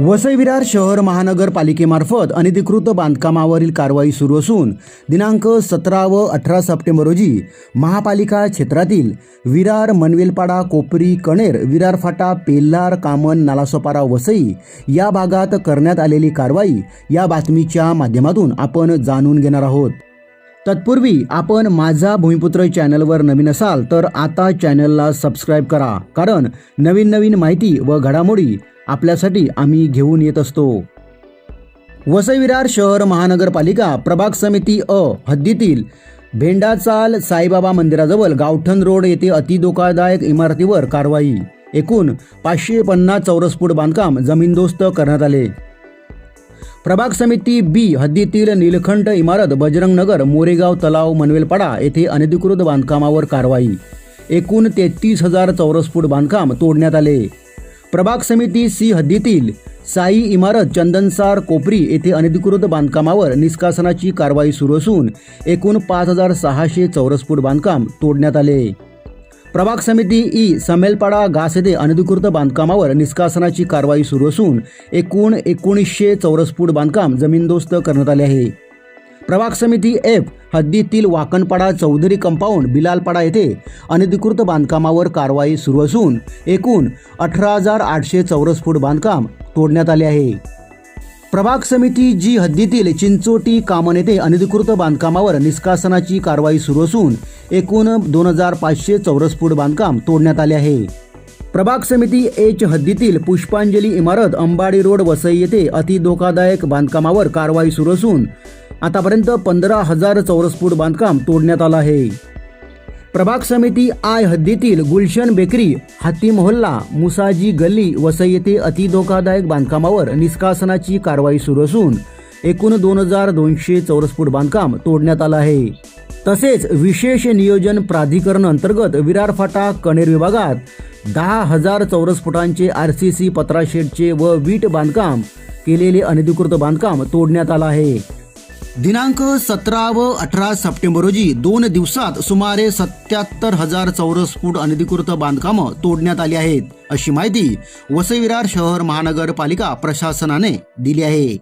वसई विरार शहर महानगरपालिकेमार्फत अनधिकृत बांधकामावरील कारवाई सुरू असून दिनांक सतरा व अठरा सप्टेंबर रोजी महापालिका क्षेत्रातील विरार मनवेलपाडा कोपरी कणेर विरार फाटा पेल्लार कामन नालासोपारा वसई या भागात करण्यात आलेली कारवाई या बातमीच्या माध्यमातून आपण जाणून घेणार आहोत. तत्पूर्वी आपण माझा भूमिपुत्र चॅनलवर नवीन असाल तर आता चॅनलला सबस्क्राईब करा कारण नवीन नवीन माहिती व घडामोडी आपल्यासाठी आम्ही घेऊन येत असतो. वसविरार शहर महानगरपालिका प्रभाग समिती अ हद्दीतील भेंडाचाल साईबाबा मंदिराजवळ गावठण रोड येथे अति धोकादायक इमारतीवर कारवाई. एकूण पाचशे पन्नास चौरस फूट बांधकाम जमीनदोस्त करण्यात आले. प्रभाग समिती बी हद्दीतील नीलखंड इमारत बजरंगनगर मोरेगाव तलाव मनवेलपाडा येथे अनधिकृत बांधकामावर कारवाई. एकूण तेहतीस हजार चौरस फूट बांधकाम तोडण्यात आले. प्रभाग समिती सी हद्दीतील साई इमारत चंदनसार कोपरी येथे अनधिकृत बांधकामावर निष्कासनाची कारवाई सुरू असून एकूण पाच हजार सहाशे चौरस फूट बांधकाम तोडण्यात आले. प्रभाग समिती ई समेलपाडा घास येथे अनधिकृत बांधकामावर निष्कासनाची कारवाई सुरू असून एकूण एकोणीसशे चौरस फूट बांधकाम जमीनदोस्त करण्यात आले आहे. प्रभाग समिती एफ हद्दीतील वाकणपाडा चौधरी कंपाऊंड बिलालपाडा येथे अनधिकृत बांधकामावर कारवाई सुरू असून एकूण अठरा हजार आठशे चौरस फूट बांधकाम तोडण्यात आले आहे. प्रभाग समिती जी हद्दीतील चिंचोटी कामन येथे अनधिकृत बांधकामावर निष्कासनाची कारवाई सुरू असून एकूण दोन हजार पाचशे चौरस फूट बांधकाम तोडण्यात आले आहे. प्रभाग समिती एच हद्दीतील पुष्पांजली इमारत अंबाडी रोड वसई येथे अति धोकादायक बांधकामावर कारवाई सुरू असून आतापर्यंत पंधरा हजार चौरस फूट बांधकाम तोडण्यात आलं आहे. प्रभाग समिती आय हद्दीतील गुलशन बेकरी हत्ती मोहल्ला मुसाजी गल्ली वसई येथे अति धोकादायक बांधकामावर निष्कासनाची कारवाई सुरू असून एकूण दोन हजार दोनशे चौरस फूट बांधकाम तोडण्यात आलं आहे. तसेच विशेष नियोजन प्राधिकरण अंतर्गत विरार फाटा कणेर विभागात दहा हजार चौरस फुटांचे आर सी सी पत्राशेडचे व वीट बांधकाम केलेले अनधिकृत बांधकाम तोडण्यात आलं आहे. दिनांक सतरा व अठरा सप्टेंबर रोजी दोन दिवसात सुमारे सत्याहत्तर हजार चौरस फूट अनधिकृत बांधकामं तोडण्यात आली आहेत अशी माहिती वसईविरार शहर महानगरपालिका प्रशासनाने दिली आहे.